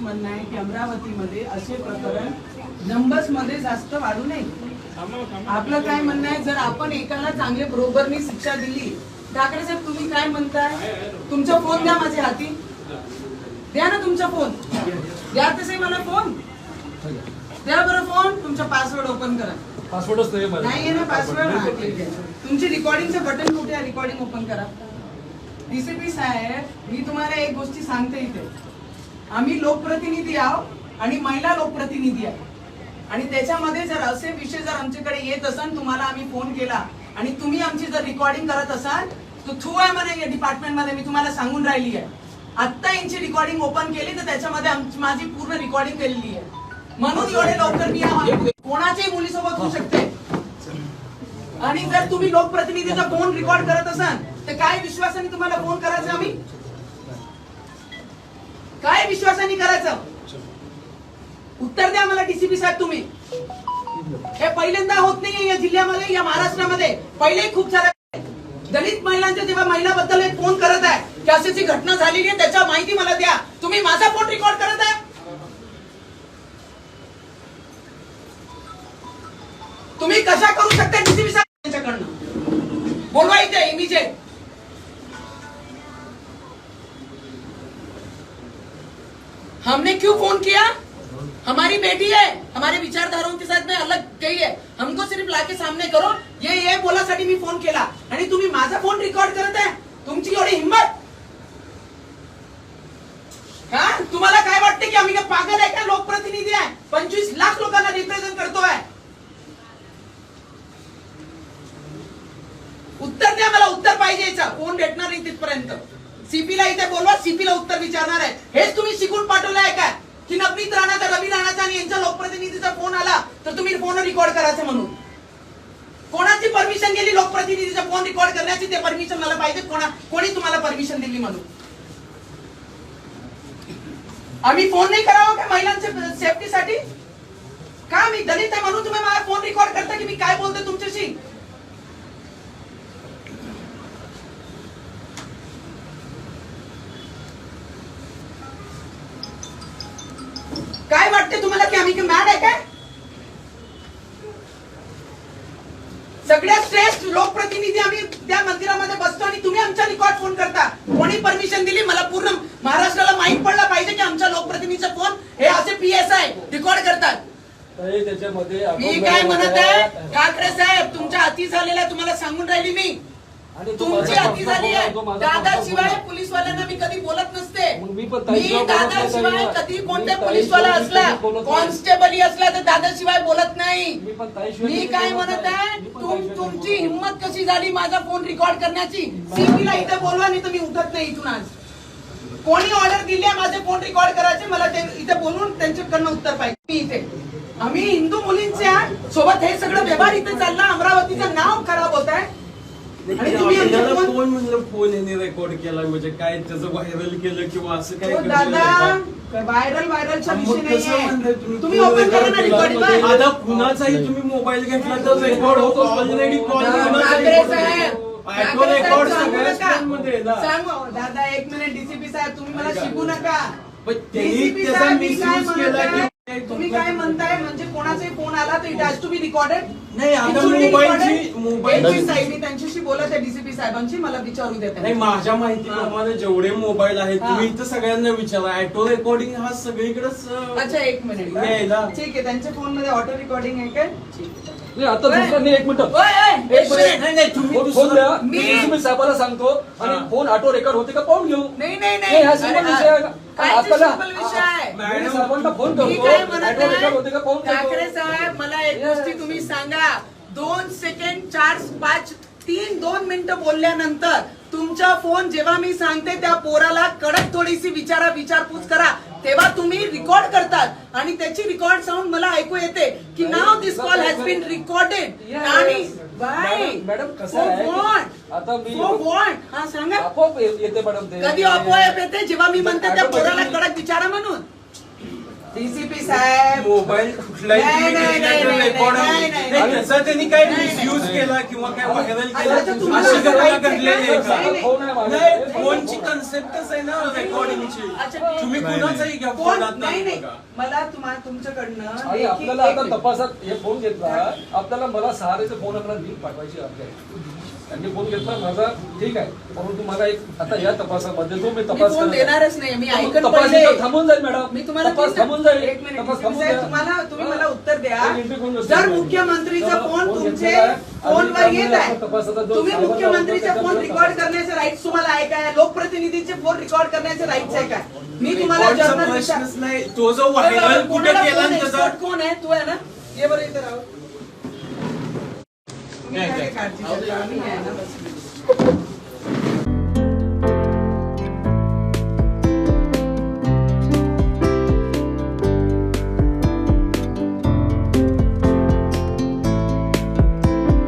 म्हणणं आहे? की अमरावतीमध्ये असे प्रकरण नंबर्समध्ये जास्त वाढू नये. आपलं काय म्हणणं आहे जर आपण एकाला चांगले बरोबरनी शिक्षा दिली ठाकरे साहेब तुम्ही काय म्हणताय? तुमचा फोन द्या माझ्या हाती. द्या ना तुमचा फोन. द्या तसे मला फोन. द्या बरं फोन. तुमचा पासवर्ड ओपन करा. पासवर्डच नाही आहे ना पासवर्ड तुमची रिकॉर्डिंगचं बटन कुठे आहे? रिकॉर्डिंग ओपन करा. डीसीपी साहेब मी तुम्हाला एक गोष्टी सांगते इथे. आम्ही लोकप्रतिनिधी आहोत आणि महिला लोकप्रतिनिधी आहे. आणि त्याच्यामध्ये जर असे विषय जर आमच्याकडे येत असाल तुम्हाला आम्ही फोन केला आणि तुम्ही आमची जर रेकॉर्डिंग करत असाल तर थ्रू आहे म्हणे या डिपार्टमेंटमध्ये मी तुम्हाला सांगून राहिली आहे. आत्ता यांची रिकॉर्डिंग ओपन केली तर त्याच्यामध्ये माझी पूर्ण रिकॉर्डिंग केलेली आहे. म्हणून एवढे लवकर मी कोणाच्याही मुलीसोबत होऊ शकते. आणि जर तुम्ही लोकप्रतिनिधीचा फोन रेकॉर्ड करत असाल तर काय विश्वासाने तुम्हाला फोन करायचा आम्ही? काय विश्वासाने करायचं? उत्तर द्या मला डीसीपी साहेब तुम्ही. हे पहिल्यांदा होत नाहीये या जिल्ह्यामध्ये या महाराष्ट्रामध्ये. पहिले खूप सारे दलित महिलांच्या जेव्हा महिलाबद्दल एक फोन करत आहे की अशीची घटना झालेली आहे त्याच्या माहिती मला द्या. तुम्ही माझा फोन रेकॉर्ड करत आहे? तुम्ही कशा करू शकता डीसीपी साहेब? यांच्याकडनं बोलवा इथे इमिजिएट. हमने क्यों फोन किया? हमारी बेटी है हमारे विचारधाराओं के साथ में अलग गई है। हमको सिर्फ लाके सामने करो। ये ये बोलासाठी मी फोन केला। आणि तुम्ही माझा फोन रेकॉर्ड करत आहे तुमची एवढी हिंमत हा? तुम्हाला काय वाटते की आम्ही काय पागल आहे का? लोकप्रतिनिधी आहे. पंचवीस लाख लोकांना रिप्रेझेंट करतोय. उत्तर द्या मला उत्तर पाहिजे याचं. कोण भेटणार नाही तिथपर्यंत सीपी ला इथे बोलवा सीपी ला उत्तर विचारणार आहे हेच तुम्ही शिकून पाठवलं आहे का? की नवनीत राणाचा रवी राणाचा आणि यांच्या लोकप्रतिनिधीचा फोन आला तर तुम्ही फोन रेकॉर्ड करायचं म्हणून. कोणाची परमिशन गेली लोकप्रतिनिधीचा फोन रेकॉर्ड करण्याची? ते परमिशन मला पाहिजे. कोणा कोणी तुम्हाला परमिशन दिली म्हणून? आम्ही फोन नाही करावं का महिलांच्या सेफ्टीसाठी का मी दलित आहे म्हणून तुम्ही मला फोन रेकॉर्ड करता की मी काय बोलते तुमच्याशी काय वाटते तुम्हाला की आम्ही मॅड आहे काय? सगळ्यात श्रेष्ठ लोकप्रतिनिधी आम्ही त्या मंदिरामध्ये बसतो आणि तुम्ही आमचा रेकॉर्ड फोन करता. कोणी परमिशन दिली? मला पूर्ण महाराष्ट्राला माहीत पडलं पाहिजे की आमच्या लोकप्रतिनिधीचा फोन हे असे पी एस आय रेकॉर्ड करतात. मी काय म्हणत आहे. ठाकरे साहेब तुमच्या हाती झालेला तुम्हाला सांगून राहिली मी. तुमची personal झाली आहे, आहे तो माझा दादा personal शिवाय phone आहे. पोलीसवाल्यांना मी कधी बोलत नसते. मी पण ताईशिवाय मी बोलत दादा नाही, शिवाय ताई. कधी कोणत्या पोलीसवाला असला. कॉन्स्टेबल असला तर दादा शिवाय बोलत नाही. मी काय म्हणत. आहे? तुमची. हिंमत कशी झाली माझा फोन रेकॉर्ड करण्याची? सीपीला इथे बोलवा नाही तर मी उठत नाही इथून आज. कोणी ऑर्डर दिली आहे माझे फोन रेकॉर्ड करायचे? मला ते इथे बोलून त्यांच्याकडनं उत्तर पाहिजे. मी इथे. आम्ही हिंदू मुलींच्या सोबत हे सगळं व्यवहार इथे चालला. अमरावतीचं नाव खराब होत आहे. आणि तुम्ही आमच्या आपल्याला फोन- म्हणलं फोन यांनी रेकॉर्ड केला म्हणजे काय त्याचं व्हायरल केलं किंवा असं काय हो दादा? व्हायरल व्हायरलचा विषय नाहीये तुम्ही? ओपन करा ना आता कुणाचाही तुम्ही मोबाईल घेतला तर रेकॉर्ड होतो ऑलरेडी कॉल ठाकरे साहेब रेकॉर्ड साहेब, सांगू सगळ्याच नका. फोनमध्ये आहे ना सांगू दादा एक मिनिट डीसीपी साहेब तुम्ही मला. शिकू नका पण त्यांनी DCP त्याचा साहेब, मी काय misuse केला? की- तुम्ही काय म्हणताय? म्हणजे कोणाचाही फोन आला तर it has to be recorded? नाही, आता मोबाईलची- मोबाईल- मी त्यांच्याशी बोलत आहे डीसीपी साहेबांशी मला विचारू देत नाही माझ्या माहितीप्रमाणे जेवढे मोबाईल आहेत हा. तुम्ही इथं सगळ्यांना विचारा. ऑटो रेकॉर्डिंग हा सगळीकडेच अच्छा एक मिनिट. ठीक आहे त्यांच्या फोनमध्ये ऑटो रेकॉर्डिंग आहे काय? आता दुसरा एक मिनिट. मी साहेबाला सांगतो आणि. फोन ऑटो रेकॉर्ड होते का पाहून घेऊ. नाही नाही नाही, हा आपल्याला- simple विषय आहे? मी फोन मी करतो. काय म्हणत ऑटो रेकॉर्ड होते का? आहे पाहून ठाकरे घेतो साहेब मला एक Yes. गोष्टी तुम्ही सांगा. दोन सेकंड चार पाच तीन दोन मिनिटं बोलल्यानंतर तुमचा फोन जेव्हा मी सांगते त्या पोराला कडक थोडीशी विचारा विचारपूस करा. तेव्हा तुम्ही रेकॉर्ड करतात. आणि त्याची रेकॉर्ड साऊंड मला ऐकू येते की नाव this call has been recorded Yes. आणि बाय मॅडम- कसं आहे? आता मी- हा सांगा. आपोआप येते मॅडम ते. कधी अपोआप येते? जेव्हा मी म्हणते त्या पोराला कडक विचारा म्हणून. डीसीपी साहेब मोबाईल कुठलाही नाही, रेकॉर्ड नाही, नाही, नाही, आणि त्याचा त्यांनी काय नाही, नाही. मिसयूज केला किंवा काय व्हायरल आता केला तुम्हाला अशी घटना घडलेली आहे का? नाही, फोनची कन्सेप्टच आहे ना रेकॉर्डिंगची अच्छा. तुम्ही नाही, कुणाचाही घ्या कोण फोन नाही नाही बघा. मला तुम्हाला तुमच्याकडनं आणि आपल्याला आता. तपासात हे फोन घेतला आपल्याला मला सहारेचे फोन आपल्याला लिंक पाठवायची आपल्याला त्यांनी फोन घेतला माझा ठीक आहे. परंतु मला एक आता या तपासामध्ये जो मी मी तपास फोन देणारच नाही मी तपास पहिले इथं थांबून जाईल मॅडम. मी तुम्हाला तपास थांबून जाईल. एक मिनिट. तपास थांबून साहेब, जाईल. तुम्हाला तुम्ही मला उत्तर द्या. जर मुख्यमंत्रीचा तर फोन फोन तुमचे घेतलेला आहे. फोनवर येत आहे. आपण तपासाचा जो तुम्ही मुख्यमंत्रीचा फोन रेकॉर्ड करण्याचे राईट तुम्हाला आहे काय लोकप्रतिनिधीचे फोन रेकॉर्ड करण्याचे राईट्स आहे काय मी तुम्हाला रेकॉर्डचा जर्नल प्रश्नच नाही. तो जो व्हायरल कुठे केला आणि त्याचा कोण आहे? तू आहे ना? ये बरं इथे राहू. तुम्ही काय काळजी